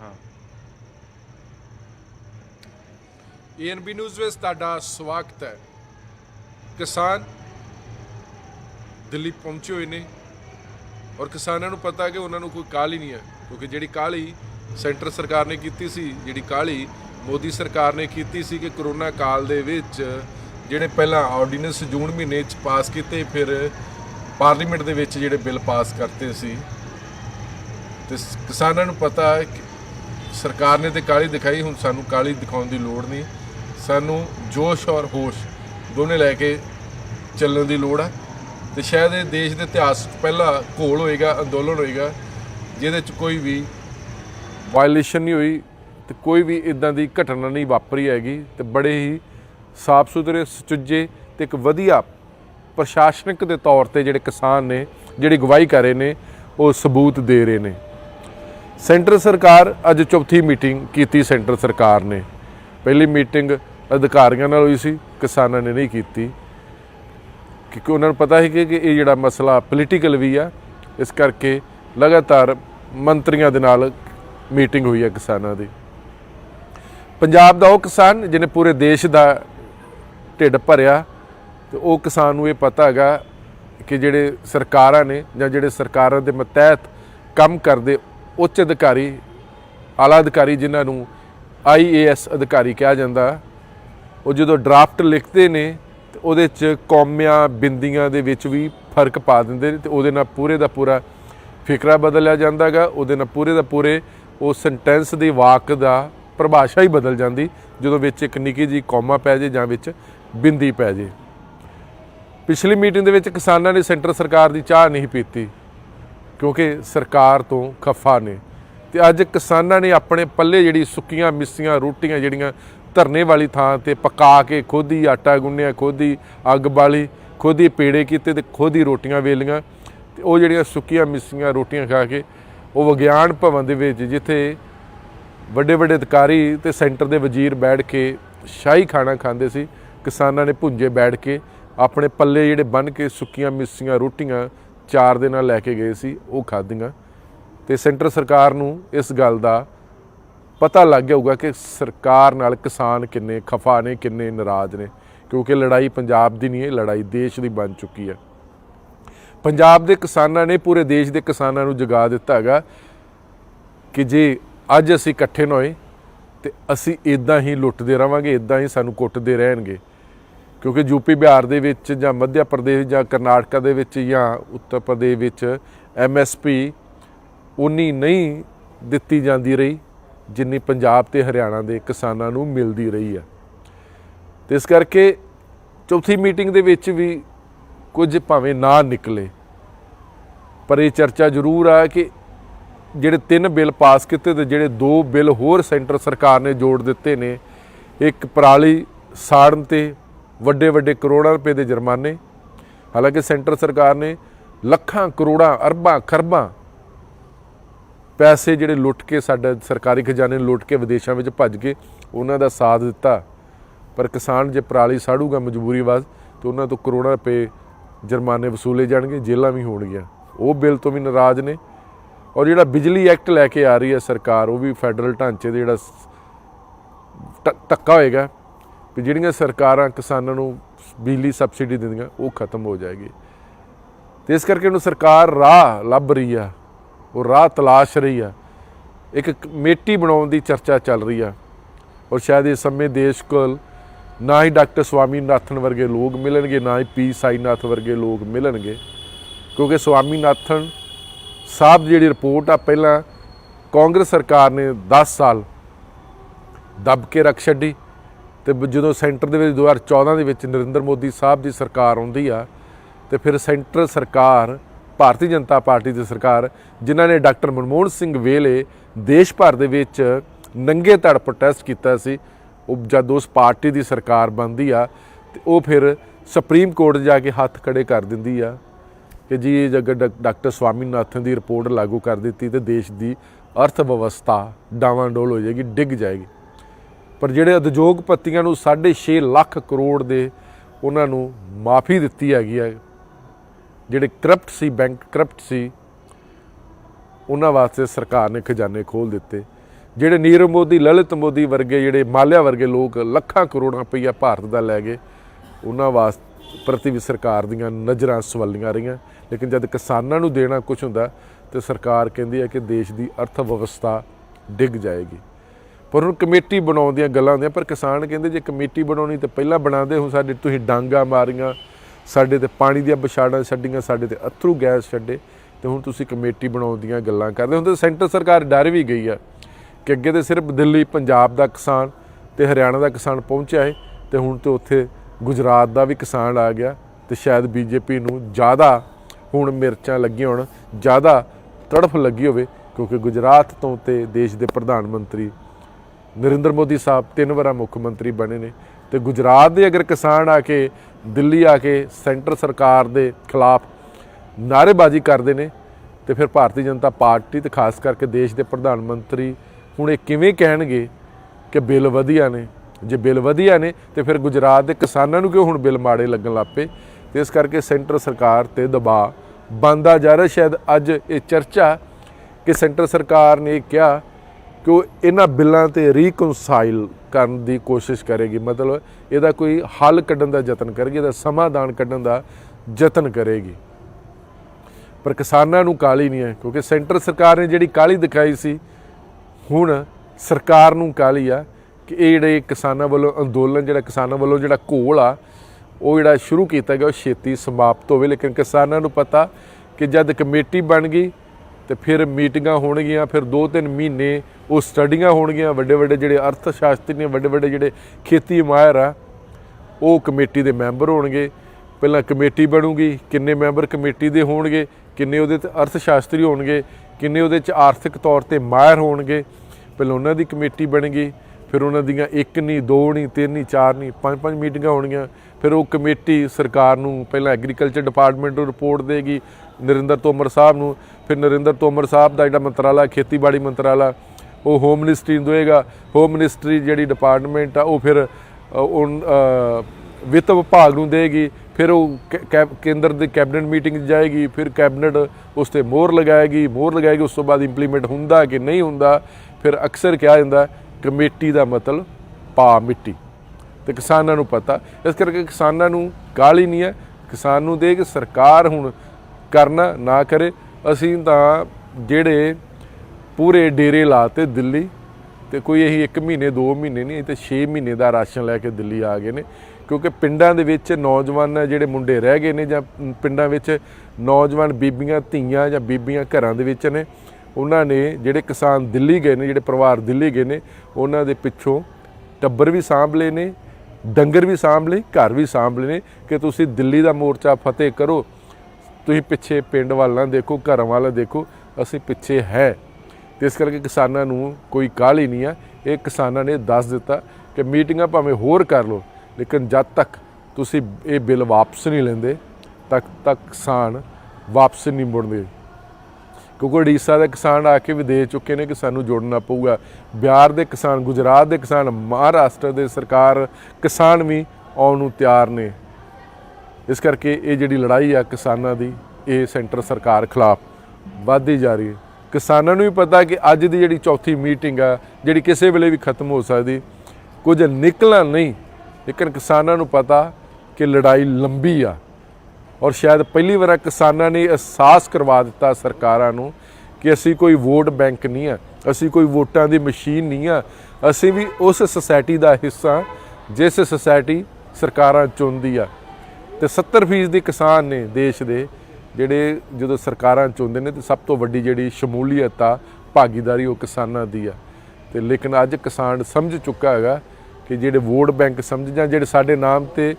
ਹਾਂ। ANB news ਵਿੱਚ ਤੁਹਾਡਾ ਸਵਾਗਤ ਹੈ। ਕਿਸਾਨ ਦਿੱਲੀ ਪਹੁੰਚੇ ਹੋਏ ਨੇ ਔਰ ਕਿਸਾਨਾਂ ਨੂੰ ਪਤਾ ਕਿ ਉਹਨਾਂ ਨੂੰ ਕੋਈ ਕਾਹਲੀ ਨਹੀਂ ਹੈ, ਕਿਉਂਕਿ ਜਿਹੜੀ ਕਾਹਲੀ ਸੈਂਟਰ ਸਰਕਾਰ ਨੇ ਕੀਤੀ ਸੀ, ਜਿਹੜੀ ਕਾਹਲੀ ਮੋਦੀ ਸਰਕਾਰ ਨੇ ਕੀਤੀ ਸੀ ਕਿ ਕਰੋਨਾ ਕਾਲ ਦੇ ਵਿੱਚ ਜਿਹੜੇ ਪਹਿਲਾਂ ਆਰਡੀਨੈਂਸ ਜੂਨ ਮਹੀਨੇ ਚ ਪਾਸ ਕੀਤੇ, ਫਿਰ ਪਾਰਲੀਮੈਂਟ ਦੇ ਵਿੱਚ ਜਿਹੜੇ ਬਿੱਲ ਪਾਸ ਕਰਤੇ ਸੀ। ਤੇ ਕਿਸਾਨਾਂ ਨੂੰ ਪਤਾ ਹੈ ਕਿ ਸਰਕਾਰ ਨੇ ਤੇ ਕਾਲੀ ਦਿਖਾਈ, ਹੁਣ ਸਾਨੂੰ ਕਾਲੀ ਦਿਖਾਉਣ ਦੀ ਲੋੜ ਨਹੀਂ। ਸਾਨੂੰ ਜੋਸ਼ ਔਰ ਹੋਸ਼ ਦੋਨੇ ਲੈ ਕੇ ਚੱਲਣ ਦੀ ਲੋੜ ਹੈ ਤੇ ਸ਼ਾਇਦ ਇਹ ਦੇਸ਼ ਦੇ ਇਤਿਹਾਸ ਪਹਿਲਾ ਘੋਲ ਹੋਏਗਾ, ਅੰਦੋਲਨ ਹੋਏਗਾ, ਜਿਹਦੇ 'ਚ ਕੋਈ ਵੀ ਵਾਇਲੇਸ਼ਨ ਨਹੀਂ ਹੋਈ ਤੇ ਕੋਈ ਵੀ ਇਦਾਂ ਦੀ ਘਟਨਾ ਨਹੀਂ ਵਾਪਰੀ ਹੈਗੀ। ਤੇ ਬੜੇ ਹੀ ਸਾਫ਼ ਸੁਥਰੇ ਸੁਚੱਜੇ ਤੇ ਇੱਕ ਵਧੀਆ ਪ੍ਰਸ਼ਾਸਨਿਕ ਦੇ ਤੌਰ ਤੇ ਜਿਹੜੇ ਕਿਸਾਨ ਨੇ, ਜਿਹੜੀ ਗਵਾਹੀ ਕਰ ਰਹੇ ਨੇ, ਉਹ ਸਬੂਤ ਦੇ ਰਹੇ ਨੇ। ਸੈਂਟਰ ਸਰਕਾਰ ਅੱਜ ਚੌਥੀ ਮੀਟਿੰਗ ਕੀਤੀ ਸੈਂਟਰ ਸਰਕਾਰ ਨੇ। ਪਹਿਲੀ ਮੀਟਿੰਗ ਅਧਿਕਾਰੀਆਂ ਨਾਲ ਹੋਈ ਸੀ, ਕਿਸਾਨਾਂ ਨੇ ਨਹੀਂ ਕੀਤੀ। ਕਿਉਂਕਿ ਉਹਨਾਂ ਨੂੰ ਪਤਾ ਸੀ ਕਿ ਇਹ ਜਿਹੜਾ ਮਸਲਾ ਪੋਲੀਟੀਕਲ ਵੀ ਆ, ਇਸ ਕਰਕੇ ਲਗਾਤਾਰ ਮੰਤਰੀਆਂ ਦੇ ਨਾਲ ਮੀਟਿੰਗ ਹੋਈ ਹੈ ਕਿਸਾਨਾਂ ਦੀ। ਪੰਜਾਬ ਦਾ ਉਹ ਕਿਸਾਨ ਜਿਹਨੇ ਪੂਰੇ ਦੇਸ਼ ਦਾ ਢਿੱਡ ਭਰਿਆ, ਤੇ ਉਹ ਕਿਸਾਨ ਨੂੰ ਇਹ ਪਤਾ ਹੈਗਾ ਕਿ ਜਿਹੜੇ ਸਰਕਾਰਾਂ ਨੇ ਜਾਂ ਜਿਹੜੇ ਸਰਕਾਰਾਂ ਦੇ ਮਤਹਿਤ ਕੰਮ ਕਰਦੇ ਉੱਚ ਅਧਿਕਾਰੀ, ਆਲਾ ਅਧਿਕਾਰੀ ਜਿਨ੍ਹਾਂ ਨੂੰ ਆਈਏਐਸ ਅਧਿਕਾਰੀ ਕਿਹਾ ਜਾਂਦਾ, ਉਹ ਜਦੋਂ ਡਰਾਫਟ ਲਿਖਦੇ ਨੇ, ਤੇ ਉਹਦੇ ਚ ਕੌਮਿਆਂ ਬਿੰਦੀਆਂ ਦੇ ਵਿੱਚ ਵੀ ਫ਼ਰਕ ਪਾ ਦਿੰਦੇ ਨੇ, ਤੇ ਉਹਦੇ ਨਾਲ ਪੂਰੇ ਦਾ ਪੂਰਾ ਫਿਕਰਾ ਬਦਲਿਆ ਜਾਂਦਾਗਾ, ਉਹਦੇ ਨਾਲ ਪੂਰੇ ਦਾ ਪੂਰੇ ਉਹ ਸੈਂਟੈਂਸ ਦੀ ਵਾਕ ਦਾ ਪਰਿਭਾਸ਼ਾ ਹੀ ਬਦਲ ਜਾਂਦੀ, ਜਦੋਂ ਵਿੱਚ ਇੱਕ ਨਿੱਕੀ ਜੀ ਕੌਮਾ ਪੈ ਜੇ ਜਾਂ ਵਿੱਚ ਬਿੰਦੀ ਪੈ ਜੇ। ਪਿਛਲੀ ਮੀਟਿੰਗ ਦੇ ਵਿੱਚ ਕਿਸਾਨਾਂ ਨੇ ਸੈਂਟਰ ਸਰਕਾਰ ਦੀ ਚਾਹ ਨਹੀਂ ਪੀਤੀ। ਕਿਉਂਕਿ ਸਰਕਾਰ ਤੋਂ ਖਫਾ ਨੇ। ਤੇ ਅੱਜ ਕਿਸਾਨਾਂ ਨੇ ਆਪਣੇ ਪੱਲੇ ਜਿਹੜੀ ਸੁੱਕੀਆਂ ਮਿੱਸੀਆਂ, ਰੋਟੀਆਂ ਜਿਹੜੀਆਂ ਧਰਨੇ ਵਾਲੀ ਥਾਂ ਤੇ ਪਕਾ ਕੇ ਖੁਦ ਹੀ ਆਟਾ ਗੁੰਨਿਆ, ਖੁਦ ਹੀ ਅੱਗ ਬਾਲੀ, ਖੁਦ ਹੀ ਪੇੜੇ ਕੀਤੇ ਤੇ ਖੁਦ ਹੀ ਰੋਟੀਆਂ ਵੇਲੀਆਂ ਤੇ ਉਹ ਜਿਹੜੀਆਂ ਸੁੱਕੀਆਂ ਮਿੱਸੀਆਂ, ਰੋਟੀਆਂ ਖਾ ਕੇ ਉਹ ਵਿਗਿਆਨ ਭਵਨ ਦੇ ਵਿੱਚ ਜਿੱਥੇ ਵੱਡੇ ਵੱਡੇ ਅਧਿਕਾਰੀ ਤੇ ਸੈਂਟਰ ਦੇ ਵਜ਼ੀਰ ਬੈਠ ਕੇ ਸ਼ਾਹੀ ਖਾਣਾ ਖਾਂਦੇ ਸੀ, ਕਿਸਾਨਾਂ ਨੇ ਭੁੰਜੇ ਬੈਠ ਕੇ ਆਪਣੇ ਪੱਲੇ ਜਿਹੜੇ ਬੰਨ ਕੇ ਸੁੱਕੀਆਂ ਮਿੱਸੀਆਂ, ਰੋਟੀਆਂ ਚਾਰ ਦੇ ਨਾਲ ਲੈ ਕੇ ਗਏ ਸੀ, ਉਹ ਖਾਧੀਆਂ। ਤੇ ਸੈਂਟਰ ਸਰਕਾਰ ਨੂੰ ਇਸ ਗੱਲ ਦਾ ਪਤਾ ਲੱਗ ਗਿਆ ਹੋਊਗਾ ਕਿ ਸਰਕਾਰ ਨਾਲ ਕਿਸਾਨ ਕਿੰਨੇ, ਖਫਾ ਨੇ, ਕਿੰਨੇ ਨਾਰਾਜ਼ ਨੇ, ਕਿਉਂਕਿ ਲੜਾਈ ਪੰਜਾਬ ਦੀ ਨਹੀਂ ਹੈ, ਲੜਾਈ ਦੇਸ਼ ਦੀ ਬਣ ਚੁੱਕੀ ਹੈ। ਪੰਜਾਬ ਦੇ ਕਿਸਾਨਾਂ ਨੇ ਪੂਰੇ ਦੇਸ਼ ਦੇ ਕਿਸਾਨਾਂ ਨੂੰ ਜਗਾ ਦਿੱਤਾ ਹੈਗਾ ਕਿ ਜੇ ਅੱਜ ਅਸੀਂ ਇਕੱਠੇ ਨਾ ਹੋਏ ਤੇ ਅਸੀਂ ਇਦਾਂ ਹੀ ਲੁੱਟਦੇ ਰਵਾਂਗੇ ਇਦਾਂ ਹੀ ਸਾਨੂੰ ਕੁੱਟਦੇ ਰਹਿਣਗੇ। ਕਿਉਂਕਿ ਯੂਪੀ ਬਿਹਾਰ ਦੇ ਵਿੱਚ ਜਾਂ ਮੱਧ ਪ੍ਰਦੇਸ਼ ਜਾਂ ਕਰਨਾਟਕਾ ਦੇ ਵਿੱਚ ਜਾਂ ਉੱਤਰ ਪ੍ਰਦੇਸ਼ ਵਿੱਚ ਐਮਐਸਪੀ ਉਨੀ ਨਹੀਂ ਦਿੱਤੀ ਜਾਂਦੀ ਰਹੀ, ਜਿੰਨੀ ਪੰਜਾਬ ਤੇ ਹਰਿਆਣਾ ਦੇ ਕਿਸਾਨਾਂ ਨੂੰ ਮਿਲਦੀ ਰਹੀ ਹੈ। ਤੇ ਇਸ ਕਰਕੇ ਚੌਥੀ ਮੀਟਿੰਗ ਦੇ ਵਿੱਚ ਵੀ ਕੁਝ ਭਾਵੇਂ ਨਾ ਨਿਕਲੇ। ਪਰ ਇਹ ਚਰਚਾ ਜ਼ਰੂਰ ਆ ਕਿ ਜਿਹੜੇ ਤਿੰਨ ਬਿੱਲ ਪਾਸ ਕੀਤੇ ਤੇ ਜਿਹੜੇ ਦੋ ਬਿੱਲ ਹੋਰ ਸੈਂਟਰ ਸਰਕਾਰ ਨੇ ਜੋੜ ਦਿੱਤੇ ਨੇ, ਇੱਕ ਪਰਾਲੀ ਸਾੜਨ ਤੇ ਵੱਡੇ ਵੱਡੇ ਕਰੋੜਾਂ ਰੁਪਏ ਦੇ ਜੁਰਮਾਨੇ। ਹਾਲਾਂਕਿ ਸੈਂਟਰ ਸਰਕਾਰ ਨੇ ਲੱਖਾਂ, ਕਰੋੜਾਂ, ਅਰਬਾਂ, ਖਰਬਾਂ ਪੈਸੇ ਜਿਹੜੇ ਲੁੱਟ ਕੇ ਸਾਡੇ ਸਰਕਾਰੀ ਖਜ਼ਾਨੇ ਨੂੰ ਲੁੱਟ ਕੇ ਵਿਦੇਸ਼ਾਂ ਵਿੱਚ ਭੱਜ ਕੇ ਉਹਨਾਂ ਦਾ ਸਾਥ ਦਿੱਤਾ। ਪਰ ਕਿਸਾਨ ਜੇ ਪਰਾਲੀ ਸਾੜੂਗਾ ਮਜਬੂਰੀ ਵਾਸ, ਤੇ ਉਹਨਾਂ ਤੋਂ ਕਰੋੜਾਂ ਰੁਪਏ ਜੁਰਮਾਨੇ ਵਸੂਲੇ ਜਾਣਗੇ, ਜੇਲ੍ਹਾਂ ਵੀ ਹੋਣਗੀਆਂ। ਉਹ ਬਿੱਲ ਤੋਂ ਵੀ ਨਾਰਾਜ਼ ਨੇ। ਔਰ ਜਿਹੜਾ ਬਿਜਲੀ ਐਕਟ ਲੈ ਕੇ ਆ ਰਹੀ ਹੈ ਸਰਕਾਰ, ਉਹ ਵੀ ਫੈਡਰਲ ਢਾਂਚੇ ਦੇ ਜਿਹੜਾ ਧੱਕਾ ਹੋਏਗਾ। ਵੀ ਜਿਹੜੀਆਂ ਸਰਕਾਰਾਂ ਕਿਸਾਨਾਂ ਨੂੰ ਬਿਜਲੀ ਸਬਸਿਡੀ ਦਿੰਦੀਆਂ, ਉਹ ਖਤਮ ਹੋ ਜਾਏਗੀ। ਤੇ ਇਸ ਕਰਕੇ ਉਹਨੂੰ ਸਰਕਾਰ ਰਾਹ ਲੱਭ ਰਹੀ ਆ। ਉਹ ਰਾਹ ਤਲਾਸ਼ ਰਹੀ ਆ। ਇੱਕ ਕਮੇਟੀ ਬਣਾਉਣ ਦੀ ਚਰਚਾ ਚੱਲ ਰਹੀ ਆ। ਔਰ ਸ਼ਾਇਦ ਇਸ ਸਮੇਂ ਦੇਸ਼ ਕੋਲ ਨਾ ਹੀ ਡਾਕਟਰ ਸਵਾਮੀਨਾਥਨ ਵਰਗੇ ਲੋਕ ਮਿਲਣਗੇ, ਨਾ ਹੀ ਪੀ ਸਾਈਨਾਥ ਵਰਗੇ ਲੋਕ ਮਿਲਣਗੇ। ਕਿਉਂਕਿ ਸਵਾਮੀਨਾਥਨ ਸਾਹਿਬ ਦੀ ਜਿਹੜੀ ਰਿਪੋਰਟ ਆ, ਪਹਿਲਾਂ ਕਾਂਗਰਸ ਸਰਕਾਰ ਨੇ 10 ਸਾਲ ਦੱਬ ਕੇ ਰੱਖ ਛੱਡੀ। ਤੇ ਜਦੋਂ ਸੈਂਟਰ ਦੇ ਵਿੱਚ 2014 ਦੇ ਵਿੱਚ ਨਰਿੰਦਰ ਮੋਦੀ ਸਾਹਿਬ ਦੀ ਸਰਕਾਰ ਆਉਂਦੀ ਆ, ਤੇ ਫਿਰ ਸੈਂਟਰ ਸਰਕਾਰ, ਭਾਰਤੀ ਜਨਤਾ ਪਾਰਟੀ ਦੀ ਸਰਕਾਰ, ਜਿਨ੍ਹਾਂ ਨੇ ਡਾਕਟਰ ਮਨਮੋਹਨ ਸਿੰਘ ਵੇਲੇ ਦੇਸ਼ ਭਰ ਦੇ ਵਿੱਚ ਨੰਗੇ ਧੜ ਪ੍ਰੋਟੈਸਟ ਕੀਤਾ ਸੀ, ਉਹ ਜਦ ਉਸ ਪਾਰਟੀ ਦੀ ਸਰਕਾਰ ਬਣਦੀ ਆ, ਤੇ ਉਹ ਫਿਰ ਸੁਪਰੀਮ ਕੋਰਟ ਜਾ ਕੇ ਹੱਥ ਖੜੇ ਕਰ ਦਿੰਦੀ ਆ ਕਿ ਜੀ ਇਹ ਜਦ ਡਾਕਟਰ ਸਵਾਮੀਨਾਥਨ ਦੀ ਰਿਪੋਰਟ ਲਾਗੂ ਕਰ ਦਿੱਤੀ ਤੇ ਦੇਸ਼ ਦੀ ਅਰਥ ਵਿਵਸਥਾ ਡਾਵਾਂਡੋਲ ਹੋ ਜਾਏਗੀ, ਡਿੱਗ ਜਾਏਗੀ। ਪਰ ਜਿਹੜੇ ਉਦਯੋਗਪਤੀਆਂ ਨੂੰ 6.5 ਲੱਖ ਕਰੋੜ ਦੇ ਉਹਨਾਂ ਨੂੰ ਮਾਫੀ ਦਿੱਤੀ ਹੈਗੀ ਹੈ। ਜਿਹੜੇ ਕਰਪਟ ਸੀ ਬੈਂਕ ਕਰਪਟ ਸੀ, ਉਹਨਾਂ ਵਾਸਤੇ ਸਰਕਾਰ ਨੇ ਖਜ਼ਾਨੇ ਖੋਲ ਦਿੱਤੇ। ਜਿਹੜੇ ਨੀਰਵ ਮੋਦੀ, ਲਲਿਤ ਮੋਦੀ ਵਰਗੇ ਜਿਹੜੇ ਮਾਲਿਆ ਵਰਗੇ ਲੋਕ ਲੱਖਾਂ ਕਰੋੜਾਂ ਰੁਪਈਆ ਭਾਰਤ ਦਾ ਲੈ ਗਏ, ਉਹਨਾਂ ਵਾਸਤੇ ਪ੍ਰਤੀ ਵੀ ਸਰਕਾਰ ਦੀਆਂ ਨਜ਼ਰਾਂ ਸਵੱਲੀਆਂ ਰਹੀਆਂ। ਲੇਕਿਨ ਜਦ ਕਿਸਾਨਾਂ ਨੂੰ ਦੇਣਾ ਕੁਝ ਹੁੰਦਾ, ਤੇ ਸਰਕਾਰ ਕਹਿੰਦੀ ਹੈ ਕਿ ਦੇਸ਼ ਦੀ ਅਰਥ ਵਿਵਸਥਾ ਡਿੱਗ ਜਾਏਗੀ। ਪਰ ਹੁਣ ਕਮੇਟੀ ਬਣਾਉਣ ਦੀਆਂ ਗੱਲਾਂ ਹੁੰਦੀਆਂ ਪਰ ਕਿਸਾਨ ਕਹਿੰਦੇ ਜੇ ਕਮੇਟੀ ਬਣਾਉਣੀ ਤਾਂ ਪਹਿਲਾਂ ਬਣਾਉਂਦੇ ਹੋ ਸਾਡੇ ਤੁਸੀਂ ਡਾਂਗਾ ਮਾਰੀਆਂ, ਸਾਡੇ ਤੇ ਪਾਣੀ ਦੀਆਂ ਵਿਛਾੜਾਂ ਛੱਡੀਆਂ, ਸਾਡੇ ਤੇ ਅਥਰੂ ਗੈਸ ਛੱਡੇ, ਤੇ ਹੁਣ ਤੁਸੀਂ ਕਮੇਟੀ ਬਣਾਉਣ ਦੀਆਂ ਗੱਲਾਂ ਕਰਦੇ ਹੁਣ ਤਾਂ ਸੈਂਟਰ ਸਰਕਾਰ ਡਰ ਵੀ ਗਈ ਆ ਕਿ ਅੱਗੇ ਤੇ ਸਿਰਫ ਦਿੱਲੀ, ਪੰਜਾਬ ਦਾ ਕਿਸਾਨ ਤੇ ਹਰਿਆਣਾ ਦਾ ਕਿਸਾਨ ਪਹੁੰਚਿਆ ਹੈ, ਤੇ ਹੁਣ ਤੇ ਉੱਥੇ ਗੁਜਰਾਤ ਦਾ ਵੀ ਕਿਸਾਨ ਆ ਗਿਆ, ਤੇ ਸ਼ਾਇਦ ਬੀਜੇਪੀ ਨੂੰ ਜ਼ਿਆਦਾ ਹੁਣ ਮਿਰਚਾਂ ਲੱਗੀਆਂ ਹੋਣ, ਜ਼ਿਆਦਾ ਤੜਫ ਲੱਗੀ ਹੋਵੇ, ਕਿਉਂਕਿ ਗੁਜਰਾਤ ਤੋਂ ਤੇ ਦੇਸ਼ ਦੇ ਪ੍ਰਧਾਨ ਮੰਤਰੀ ਨਰਿੰਦਰ ਮੋਦੀ ਸਾਹਿਬ ਤਿੰਨ ਵਾਰਾ ਮੁੱਖ ਮੰਤਰੀ ਬਣੇ ਨੇ ਤੇ ਗੁਜਰਾਤ ਦੇ ਅਗਰ ਕਿਸਾਨ ਆ ਕੇ, ਦਿੱਲੀ ਆ ਕੇ ਸੈਂਟਰ ਸਰਕਾਰ ਦੇ ਖਿਲਾਫ ਨਾਅਰੇਬਾਜ਼ੀ ਕਰਦੇ ਨੇ ਤੇ ਫਿਰ ਭਾਰਤੀ ਜਨਤਾ ਪਾਰਟੀ ਤੇ ਖਾਸ ਕਰਕੇ ਦੇਸ਼ ਦੇ ਪ੍ਰਧਾਨ ਮੰਤਰੀ ਹੁਣ ਇਹ ਕਿਵੇਂ ਕਹਿਣਗੇ ਕਿ ਬਿੱਲ ਵਧੀਆ ਨੇ? ਜੇ ਬਿੱਲ ਵਧੀਆ ਨੇ ਤੇ ਫਿਰ ਗੁਜਰਾਤ ਦੇ ਕਿਸਾਨਾਂ ਨੂੰ ਕਿਉਂ ਹੁਣ ਬਿੱਲ ਮਾੜੇ ਲੱਗਣ ਲੱਪੇ ਤੇ ਇਸ ਕਰਕੇ ਸੈਂਟਰ ਸਰਕਾਰ ਤੇ ਦਬਾਅ ਬੰਦਾ ਜਾ ਰਿਹਾ। ਸ਼ਾਇਦ ਅੱਜ ਇਹ ਚਰਚਾ ਕਿ ਸੈਂਟਰ ਸਰਕਾਰ ਨੇ ਕਿਹਾ ਕਿ ਉਹ ਇਹਨਾਂ ਬਿੱਲਾਂ ਤੇ ਰੀਕਨਸਾਈਲ ਕਰਨ ਦੀ ਕੋਸ਼ਿਸ਼ ਕਰੇਗੀ। ਮਤਲਬ ਇਹਦਾ ਕੋਈ ਹੱਲ ਕੱਢਣ ਦਾ ਯਤਨ ਕਰੇਗੀ, ਇਹਦਾ ਸਮਾਧਾਨ ਕੱਢਣ ਦਾ ਯਤਨ ਕਰੇਗੀ। ਪਰ ਕਿਸਾਨਾਂ ਨੂੰ ਕਾਲੀ ਨਹੀਂ ਹੈ, ਕਿਉਂਕਿ ਸੈਂਟਰ ਸਰਕਾਰ ਨੇ ਜਿਹੜੀ ਕਾਲੀ ਦਿਖਾਈ ਸੀ, ਹੁਣ ਸਰਕਾਰ ਨੂੰ ਕਾਲੀ ਆ ਕਿ ਇਹ ਜਿਹੜੇ ਕਿਸਾਨਾਂ ਵੱਲੋਂ ਅੰਦੋਲਨ, ਜਿਹੜਾ ਕਿਸਾਨਾਂ ਵੱਲੋਂ ਜਿਹੜਾ ਘੋਲ ਆ, ਉਹ ਜਿਹੜਾ ਸ਼ੁਰੂ ਕੀਤਾ ਗਿਆ, ਉਹ ਛੇਤੀ ਸਮਾਪਤ ਹੋਵੇ। ਲੇਕਿਨ ਕਿਸਾਨਾਂ ਨੂੰ ਪਤਾ ਕਿ ਜਦ ਕਮੇਟੀ ਬਣ ਗਈ ਤੇ ਫਿਰ ਮੀਟਿੰਗਾਂ ਹੋਣਗੀਆਂ, ਫਿਰ 2-3 ਮਹੀਨੇ ਉਹ ਸਟੱਡੀਆਂ ਹੋਣਗੀਆਂ ਵੱਡੇ ਵੱਡੇ ਜਿਹੜੇ ਅਰਥ ਸ਼ਾਸਤਰੀ ਨੇ ਵੱਡੇ ਵੱਡੇ ਜਿਹੜੇ ਖੇਤੀ ਮਾਹਿਰ ਆ, ਉਹ ਕਮੇਟੀ ਦੇ ਮੈਂਬਰ ਹੋਣਗੇ। ਪਹਿਲਾਂ ਕਮੇਟੀ ਬਣੂਗੀ, ਕਿੰਨੇ ਮੈਂਬਰ ਕਮੇਟੀ ਦੇ ਹੋਣਗੇ, ਕਿੰਨੇ ਉਹਦੇ ਤੇ ਅਰਥ ਸ਼ਾਸਤਰੀ ਹੋਣਗੇ, ਕਿੰਨੇ ਉਹਦੇ ਚ ਆਰਥਿਕ ਤੌਰ ਤੇ ਮਾਹਿਰ ਹੋਣਗੇ। ਪਹਿਲਾਂ ਉਹਨਾਂ ਦੀ ਕਮੇਟੀ ਬਣੇਗੀ, ਫਿਰ ਉਹਨਾਂ ਦੀਆਂ ਇੱਕ ਨਹੀਂ ਦੋ ਨਹੀਂ ਤਿੰਨ ਨਹੀਂ ਚਾਰ ਨਹੀਂ ਪੰਜ ਪੰਜ ਮੀਟਿੰਗਾਂ ਹੋਣਗੀਆਂ। ਫਿਰ ਉਹ ਕਮੇਟੀ ਸਰਕਾਰ ਨੂੰ ਪਹਿਲਾਂ ਐਗਰੀਕਲਚਰ ਡਿਪਾਰਟਮੈਂਟ ਨੂੰ ਰਿਪੋਰਟ ਦੇਗੀ, ਨਰਿੰਦਰ ਤੋਮਰ ਸਾਹਿਬ ਨੂੰ। ਫਿਰ ਨਰਿੰਦਰ ਤੋਮਰ ਸਾਹਿਬ ਦਾ ਜਿਹੜਾ ਮੰਤਰਾਲਾ, ਖੇਤੀਬਾੜੀ ਮੰਤਰਾਲਾ, ਉਹ ਹੋਮ ਮਿਨਿਸਟਰੀ ਨੂੰ ਦੇਗਾ ਹੋਮ ਮਿਨਿਸਟਰੀ ਜਿਹੜੀ ਡਿਪਾਰਟਮੈਂਟ ਆ, ਉਹ ਫਿਰ ਉਹ ਵਿੱਤ ਵਿਭਾਗ ਨੂੰ ਦੇਗੀ ਫਿਰ ਉਹ ਕੈ- ਕੈ- ਕੇਂਦਰ ਦੀ ਕੈਬਨਿਟ ਮੀਟਿੰਗ 'ਚ ਜਾਏਗੀ। ਫਿਰ ਕੈਬਨਿਟ ਉਸ ਤੇ ਮੋਹਰ ਲਗਾਏਗੀ। ਮੋਹਰ ਲਗਾਏਗੀ, ਉਸ ਤੋਂ ਬਾਅਦ ਇੰਪਲੀਮੈਂਟ ਹੁੰਦਾ ਕਿ ਨਹੀਂ ਹੁੰਦਾ, ਫਿਰ ਅਕਸਰ ਕਿਹਾ ਜਾਂਦਾ, ਕਮੇਟੀ ਦਾ ਮਤਲਬ ਪਾ ਮਿੱਟੀ। ਤੇ ਕਿਸਾਨਾਂ ਨੂੰ ਪਤਾ। ਇਸ ਕਰਕੇ ਕਿਸਾਨਾਂ ਨੂੰ ਕਾਲੀ ਨਹੀਂ ਹੈ। ਕਿਸਾਨ ਨੂੰ ਦੇ ਕਿ ਸਰਕਾਰ ਹੁਣ ਕਰਨਾ ਨਾ ਕਰੇ। ਅਸੀਂ ਤਾਂ ਜਿਹੜੇ ਪੂਰੇ ਡੇਰੇ ਲਾਤੇ ਦਿੱਲੀ ਤੇ ਕੋਈ ਇਹੀ 1 ਮਹੀਨੇ 2 ਮਹੀਨੇ ਨਹੀਂ, ਇਹ ਤੇ 6 ਮਹੀਨੇ ਦਾ ਰਾਸ਼ਨ ਲੈ ਕੇ ਦਿੱਲੀ ਆ ਗਏ ਨੇ। ਕਿਉਂਕਿ ਪਿੰਡਾਂ ਦੇ ਵਿੱਚ ਨੌਜਵਾਨ ਜਿਹੜੇ ਮੁੰਡੇ ਰਹਿ ਗਏ ਨੇ ਜਾਂ ਪਿੰਡਾਂ ਵਿੱਚ ਨੌਜਵਾਨ ਬੀਬੀਆਂ, ਧੀਆਂ ਜਾਂ ਬੀਬੀਆਂ ਘਰਾਂ ਦੇ ਵਿੱਚ ਨੇ, ਉਹਨਾਂ ਨੇ ਜਿਹੜੇ ਕਿਸਾਨ ਦਿੱਲੀ ਗਏ ਨੇ, ਜਿਹੜੇ ਪਰਿਵਾਰ ਦਿੱਲੀ ਗਏ ਨੇ, ਉਹਨਾਂ ਦੇ ਪਿੱਛੋਂ ਟੱਬਰ ਵੀ ਸਾਂਭ ਲਏ ਨੇ। ਡੰਗਰ ਵੀ ਸਾਂਭ ਲਈ ਘਰ ਵੀ ਸਾਂਭ ਲਏ ਨੇ, ਕਿ ਤੁਸੀਂ ਦਿੱਲੀ ਦਾ ਮੋਰਚਾ ਫਤਿਹ ਕਰੋ, ਤੁਸੀਂ ਪਿੱਛੇ ਪਿੰਡ ਵੱਲ ਨਾ ਦੇਖੋ, ਘਰਾਂ ਵੱਲ ਦੇਖੋ, ਅਸੀਂ ਪਿੱਛੇ ਹੈ। ਤੇ ਇਸ ਕਰਕੇ ਕਿਸਾਨਾਂ ਨੂੰ ਕੋਈ ਕਾਹਲੀ ਨਹੀਂ ਆ। ਇਹ ਕਿਸਾਨਾਂ ਨੇ ਦੱਸ ਦਿੱਤਾ ਕਿ ਮੀਟਿੰਗਾਂ ਭਾਵੇਂ ਹੋਰ ਕਰ ਲਓ, ਲੇਕਿਨ ਜਦ ਤੱਕ ਤੁਸੀਂ ਇਹ ਬਿੱਲ ਵਾਪਸ ਨਹੀਂ ਲੈਂਦੇ, ਤੱਕ ਤੱਕ ਕਿਸਾਨ ਵਾਪਸ ਨਹੀਂ ਮੁੜਦੇ। ਕਿਉਂਕਿ ਉੜੀਸਾ ਦੇ ਕਿਸਾਨ ਆ ਕੇ ਵੀ ਦੇ ਚੁੱਕੇ ਨੇ ਕਿ ਸਾਨੂੰ ਜੋੜਨਾ ਪਊਗਾ। ਬਿਹਾਰ ਦੇ ਕਿਸਾਨ, ਗੁਜਰਾਤ ਦੇ ਕਿਸਾਨ, ਮਹਾਰਾਸ਼ਟਰ ਦੇ ਸਰਕਾਰ ਕਿਸਾਨ ਵੀ ਆਉਣ ਨੂੰ ਤਿਆਰ ਨੇ। ਇਸ ਕਰਕੇ ਇਹ ਜਿਹੜੀ ਲੜਾਈ ਆ ਕਿਸਾਨਾਂ ਦੀ, ਇਹ ਸੈਂਟਰ ਸਰਕਾਰ ਖਿਲਾਫ ਵੱਧਦੀ ਜਾ ਰਹੀ ਹੈ। ਕਿਸਾਨਾਂ ਨੂੰ ਵੀ ਪਤਾ ਕਿ ਅੱਜ ਦੀ ਜਿਹੜੀ ਚੌਥੀ ਮੀਟਿੰਗ ਆ, ਜਿਹੜੀ ਕਿਸੇ ਵੇਲੇ ਵੀ ਖਤਮ ਹੋ ਸਕਦੀ, ਕੁਝ ਨਿਕਲਣਾ ਨਹੀਂ, ਲੇਕਿਨ ਕਿਸਾਨਾਂ ਨੂੰ ਪਤਾ ਕਿ ਲੜਾਈ ਲੰਬੀ ਆ। ਔਰ ਸ਼ਾਇਦ ਪਹਿਲੀ ਵਾਰ ਕਿਸਾਨਾਂ ਨੇ ਅਹਿਸਾਸ ਕਰਵਾ ਦਿੱਤਾ ਸਰਕਾਰਾਂ ਨੂੰ ਕਿ ਅਸੀਂ ਕੋਈ ਵੋਟ ਬੈਂਕ ਨਹੀਂ ਆ, ਅਸੀਂ ਕੋਈ ਵੋਟਾਂ ਦੀ ਮਸ਼ੀਨ ਨਹੀਂ ਆ, ਅਸੀਂ ਵੀ ਉਸ ਸੁਸਾਇਟੀ ਦਾ ਹਿੱਸਾ, ਜਿਸ ਸੁਸਾਇਟੀ ਸਰਕਾਰਾਂ ਚੁਣਦੀ ਆ। ਤੇ 70% ਦੇ ਕਿਸਾਨ ਨੇ ਦੇਸ਼ ਦੇ ਜਿਹੜੇ ਜਦੋਂ ਸਰਕਾਰਾਂ ਚੁਣਦੇ ਨੇ ਤੇ ਸਭ ਤੋਂ ਵੱਡੀ ਜਿਹੜੀ ਸ਼ਮੂਲੀਅਤ ਆ, ਭਾਗੀਦਾਰੀ ਉਹ ਕਿਸਾਨਾਂ ਦੀ ਆ। ਤੇ ਲੇਕਿਨ ਅੱਜ ਕਿਸਾਨ ਸਮਝ ਚੁੱਕਾ ਹੈਗਾ ਕਿ ਜਿਹੜੇ ਵੋਟ ਬੈਂਕ ਸਮਝ ਜਾਂ ਜਿਹੜੇ ਸਾਡੇ ਨਾਮ ਤੇ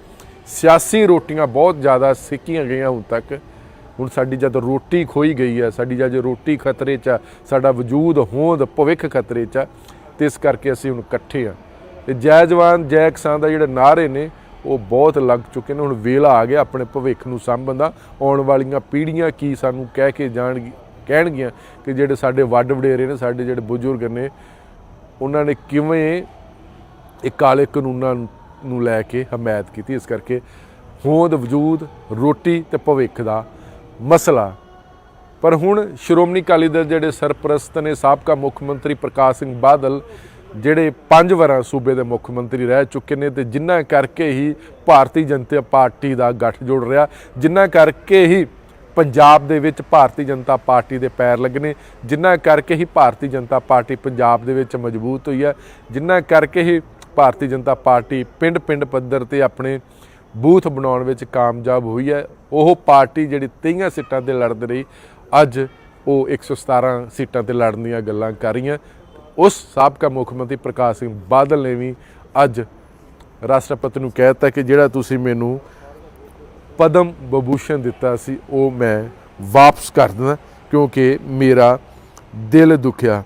ਸਿਆਸੀ ਰੋਟੀਆਂ ਬਹੁਤ ਜ਼ਿਆਦਾ ਸਿੱਕੀਆਂ ਗਈਆਂ ਹੁਣ ਤੱਕ। ਹੁਣ ਸਾਡੀ ਜਦ ਰੋਟੀ ਖੋਈ ਗਈ ਹੈ, ਸਾਡੀ ਜਦ ਰੋਟੀ ਖਤਰੇ 'ਚ ਆ, ਸਾਡਾ ਵਜੂਦ, ਹੋਂਦ, ਭਵਿੱਖ ਖਤਰੇ 'ਚ ਆ, ਤੇ ਇਸ ਕਰਕੇ ਅਸੀਂ ਹੁਣ ਇਕੱਠੇ ਆ ਤੇ ਜੈ ਜਵਾਨ, ਜੈ ਕਿਸਾਨ ਦਾ ਜਿਹੜੇ ਨਾਰੇ ਨੇ, ਉਹ ਬਹੁਤ ਲੱਗ ਚੁੱਕੇ ਨੇ। ਹੁਣ ਵੇਲਾ ਆ ਗਿਆ ਆਪਣੇ ਭਵਿੱਖ ਨੂੰ ਸਾਂਭਣ ਦਾ। ਆਉਣ ਵਾਲੀਆਂ ਪੀੜ੍ਹੀਆਂ ਕੀ ਸਾਨੂੰ ਕਹਿ ਕੇ ਜਾਣਗੀ, ਕਹਿਣਗੀਆਂ ਕਿ ਜਿਹੜੇ ਸਾਡੇ ਵੱਡ ਵਡੇਰੇ ਨੇ, ਸਾਡੇ ਜਿਹੜੇ ਬਜ਼ੁਰਗ ਨੇ, ਉਹਨਾਂ ਨੇ ਕਿਵੇਂ ਇਹ ਕਾਲੇ ਕਾਨੂੰਨਾਂ ਨੂੰ ਨੂੰ ਲੈ ਕੇ ਹਮਾਇਤ ਕੀਤੀ। ਇਸ ਕਰਕੇ ਹੋਂਦ ਵਜੂਦ, ਰੋਟੀ ਤੇ ਭਵਿੱਖ ਦਾ ਮਸਲਾ। ਪਰ ਹੁਣ ਸ਼੍ਰੋਮਣੀ ਅਕਾਲੀ ਦਲ ਜਿਹੜੇ ਸਰਪ੍ਰਸਤ ਨੇ, ਸਾਬਕਾ ਮੁੱਖ ਮੰਤਰੀ ਪ੍ਰਕਾਸ਼ ਸਿੰਘ ਬਾਦਲ, ਜਿਹੜੇ ਪੰਜ ਵਾਰਾਂ ਸੂਬੇ ਦੇ ਮੁੱਖ ਮੰਤਰੀ ਰਹਿ ਚੁੱਕੇ ਨੇ ਤੇ ਜਿਨ੍ਹਾਂ ਕਰਕੇ ਹੀ ਭਾਰਤੀ ਜਨਤਾ ਪਾਰਟੀ ਦਾ ਗੱਠ ਜੁੜ ਰਿਹਾ, ਜਿਨ੍ਹਾਂ ਕਰਕੇ ਹੀ ਪੰਜਾਬ ਦੇ ਵਿੱਚ ਭਾਰਤੀ ਜਨਤਾ ਪਾਰਟੀ ਦੇ ਪੈਰ ਲੱਗਣੇ ਜਿਨ੍ਹਾਂ ਕਰਕੇ ਹੀ ਭਾਰਤੀ ਜਨਤਾ ਪਾਰਟੀ ਪੰਜਾਬ ਦੇ ਵਿੱਚ ਮਜ਼ਬੂਤ ਹੋਈ ਹੈ, ਜਿਨ੍ਹਾਂ ਕਰਕੇ ਹੀ ਭਾਰਤੀ ਜਨਤਾ ਪਾਰਟੀ ਪਿੰਡ-ਪਿੰਡ ਪੱਧਰ ਤੇ ਆਪਣੇ ਬੂਥ ਬਣਾਉਣ ਵਿੱਚ ਕਾਮਯਾਬ ਹੋਈ ਹੈ। ਉਹ ਪਾਰਟੀ ਜਿਹੜੀ 23 ਸੀਟਾਂ ਤੇ ਲੜਦ ਰਹੀ, ਅੱਜ ਉਹ 117 ਸੀਟਾਂ ਤੇ ਲੜਨ ਦੀਆਂ ਗੱਲਾਂ ਕਰ ਰਹੀਆਂ। ਉਸ ਸਾਬਕਾ ਮੁੱਖ ਮੰਤਰੀ ਪ੍ਰਕਾਸ਼ ਸਿੰਘ ਬਾਦਲ ਨੇ ਵੀ ਅੱਜ ਰਾਸ਼ਟਰਪਤੀ ਨੂੰ ਕਹਿ ਦਿੱਤਾ ਕਿ ਜਿਹੜਾ ਤੁਸੀਂ ਮੈਨੂੰ ਪਦਮ ਵਿਭੂਸ਼ਣ ਦਿੱਤਾ ਸੀ, ਉਹ ਮੈਂ ਵਾਪਸ ਕਰ ਦਿੰਦਾ, ਕਿਉਂਕਿ ਮੇਰਾ ਦਿਲ ਦੁਖਿਆ।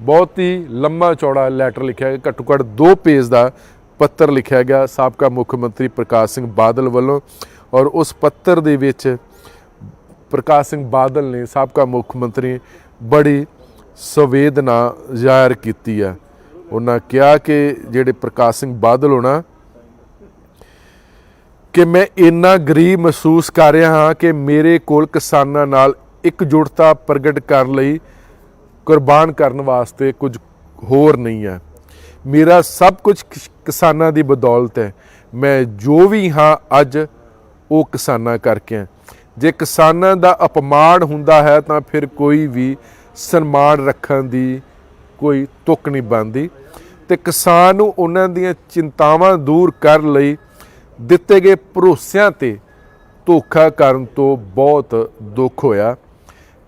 ਬਹੁਤ ਹੀ ਲੰਮਾ ਚੌੜਾ ਲੈਟਰ ਲਿਖਿਆ ਗਿਆ। ਘੱਟੋ ਘੱਟ 2 ਪੇਜ ਦਾ ਪੱਤਰ ਲਿਖਿਆ ਗਿਆ ਸਾਬਕਾ ਮੁੱਖ ਮੰਤਰੀ ਪ੍ਰਕਾਸ਼ ਸਿੰਘ ਬਾਦਲ ਵੱਲੋਂ। ਔਰ ਉਸ ਪੱਤਰ ਦੇ ਵਿੱਚ ਪ੍ਰਕਾਸ਼ ਸਿੰਘ ਬਾਦਲ ਨੇ ਸਾਬਕਾ ਮੁੱਖ ਮੰਤਰੀ ਬੜੀ ਸੰਵੇਦਨਾ ਜ਼ਾਹਿਰ ਕੀਤੀ ਹੈ। ਉਹਨਾਂ ਕਿਹਾ ਕਿ ਜਿਹੜੇ ਪ੍ਰਕਾਸ਼ ਸਿੰਘ ਬਾਦਲ ਹੋਣਾ ਕਿ ਮੈਂ ਇੰਨਾ ਗਰੀਬ ਮਹਿਸੂਸ ਕਰ ਰਿਹਾ ਹਾਂ ਕਿ ਮੇਰੇ ਕੋਲ ਕਿਸਾਨਾਂ ਨਾਲ ਇਕਜੁੱਟਤਾ ਪ੍ਰਗਟ ਕਰਨ ਲਈ ਕੁਰਬਾਨ ਕਰਨ ਵਾਸਤੇ ਕੁਝ ਹੋਰ ਨਹੀਂ ਹੈ। ਮੇਰਾ ਸਭ ਕੁਝ ਕਿਸਾਨਾਂ ਦੀ ਬਦੌਲਤ ਹੈ। ਮੈਂ ਜੋ ਵੀ ਹਾਂ, ਅੱਜ ਉਹ ਕਿਸਾਨਾਂ ਕਰਕੇ ਹੈ। ਜੇ ਕਿਸਾਨਾਂ ਦਾ ਅਪਮਾਨ ਹੁੰਦਾ ਹੈ, ਤਾਂ ਫਿਰ ਕੋਈ ਵੀ ਸਨਮਾਨ ਰੱਖਣ ਦੀ ਕੋਈ ਤੁਕ ਨਹੀਂ ਬਣਦੀ। ਤੇ ਕਿਸਾਨ ਨੂੰ ਉਹਨਾਂ ਦੀਆਂ ਚਿੰਤਾਵਾਂ ਦੂਰ ਕਰਨ ਲਈ ਦਿੱਤੇ ਗਏ ਭਰੋਸਿਆਂ ਤੇ ਧੋਖਾ ਕਰਨ ਤੋਂ ਬਹੁਤ ਦੁੱਖ ਹੋਇਆ।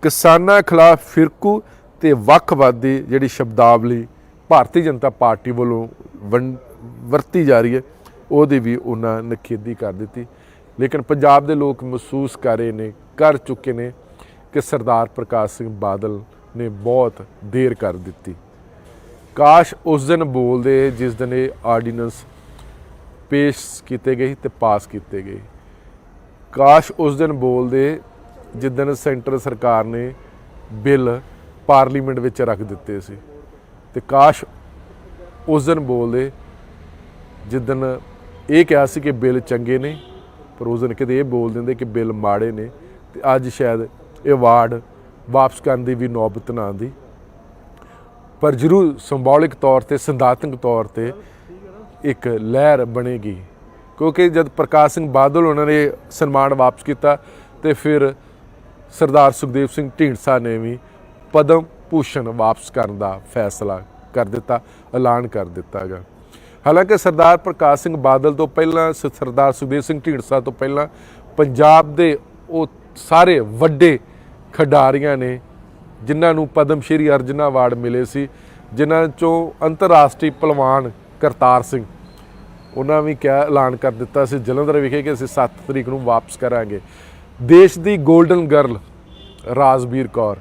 ਕਿਸਾਨਾਂ ਖਿਲਾਫ ਫਿਰਕੂ ਤੇ ਵੱਖਵਾਦੀ ਜਿਹੜੀ ਸ਼ਬਦਾਵਲੀ ਭਾਰਤੀ ਜਨਤਾ ਪਾਰਟੀ ਵੱਲੋਂ ਵੰ- ਵਰਤੀ ਜਾ ਰਹੀ ਹੈ, ਉਹਦੀ ਵੀ ਉਹਨਾਂ ਨਖੇਦੀ ਕਰ ਦਿੱਤੀ। ਲੇਕਿਨ ਪੰਜਾਬ ਦੇ ਲੋਕ ਮਹਿਸੂਸ ਕਰ ਰਹੇ ਨੇ, ਕਰ ਚੁੱਕੇ ਨੇ ਕਿ ਸਰਦਾਰ ਪ੍ਰਕਾਸ਼ ਸਿੰਘ ਬਾਦਲ ਨੇ ਬਹੁਤ ਦੇਰ ਕਰ ਦਿੱਤੀ। ਕਾਸ਼ ਉਸ ਦਿਨ ਬੋਲਦੇ, ਜਿਸ ਦਿਨ ਇਹ ਆਰਡੀਨੈਂਸ ਪੇਸ਼ ਕੀਤੇ ਗਏ ਤੇ ਪਾਸ ਕੀਤੇ ਗਏ। ਕਾਸ਼ ਉਸ ਦਿਨ ਬੋਲਦੇ ਜਿੱਦਣ ਸੈਂਟਰ ਸਰਕਾਰ ਨੇ ਬਿੱਲ ਪਾਰਲੀਮੈਂਟ ਵਿੱਚ ਰੱਖ ਦਿੱਤੇ ਸੀ। ਤੇ ਕਾਸ਼ ਉਸ ਦਿਨ ਬੋਲਦੇ ਜਿੱਦਣ ਇਹ ਕਿਹਾ ਸੀ ਕਿ ਬਿੱਲ ਚੰਗੇ ਨੇ, ਪਰ ਉਸ ਦਿਨ ਕਿਤੇ ਇਹ ਬੋਲ ਦਿੰਦੇ ਕਿ ਬਿੱਲ ਮਾੜੇ ਨੇ। ਤੇ ਅੱਜ ਸ਼ਾਇਦ ਇਹ ਅਵਾਰਡ ਵਾਪਸ ਕਰਨ ਦੀ ਵੀ ਨੌਬਤ ਨਾ ਆਉਂਦੀ। ਪਰ ਜ਼ਰੂਰ ਸਿੰਬੋਲਿਕ ਤੌਰ ਤੇ, ਸਿਧਾਂਤਕ ਤੌਰ ਤੇ ਇੱਕ ਲਹਿਰ ਬਣੇਗੀ। ਕਿਉਂਕਿ ਜਦ ਪ੍ਰਕਾਸ਼ ਸਿੰਘ ਬਾਦਲ ਉਹਨਾਂ ਨੇ ਸਨਮਾਨ ਵਾਪਸ ਕੀਤਾ, ਤੇ ਫਿਰ ਸਰਦਾਰ ਸੁਖਦੇਵ ਸਿੰਘ ਢੀਂਡਸਾ ਨੇ ਵੀ ਪਦਮ ਭੂਸ਼ਣ ਵਾਪਸ ਕਰਨ ਦਾ ਫੈਸਲਾ ਕਰ ਦਿੱਤਾ, ਐਲਾਨ ਕਰ ਦਿੱਤਾ ਗਾ ਹਾਲਾਂਕਿ ਸਰਦਾਰ ਪ੍ਰਕਾਸ਼ ਸਿੰਘ ਬਾਦਲ ਤੋਂ ਪਹਿਲਾਂ, ਸ- ਸਰਦਾਰ ਸੁਖਦੇਵ ਸਿੰਘ ਢੀਂਡਸਾ ਤੋਂ ਪਹਿਲਾਂ ਪੰਜਾਬ ਦੇ ਉਹ ਸਾਰੇ ਵੱਡੇ ਖਿਡਾਰੀਆਂ ਨੇ, ਜਿਨ੍ਹਾਂ ਨੂੰ ਪਦਮ ਸ਼੍ਰੀ ਅਰਜਨਾ ਅਵਾਰਡ ਮਿਲੇ ਸੀ, ਜਿਨ੍ਹਾਂ ਚੋਂ ਅੰਤਰਰਾਸ਼ਟਰੀ ਪਹਿਲਵਾਨ ਕਰਤਾਰ ਸਿੰਘ, ਉਹਨਾਂ ਵੀ ਕਿਹਾ ਐਲਾਨ ਕਰ ਦਿੱਤਾ ਸੀ। ਜਲੰਧਰ ਵਿਖੇ ਕਿ ਅਸੀਂ 7 ਤਰੀਕ ਨੂੰ ਵਾਪਸ ਕਰਾਂਗੇ। ਦੇਸ਼ ਦੀ 골ਡਨ ਗਰਲ ਰਾਜਵੀਰ ਕੌਰ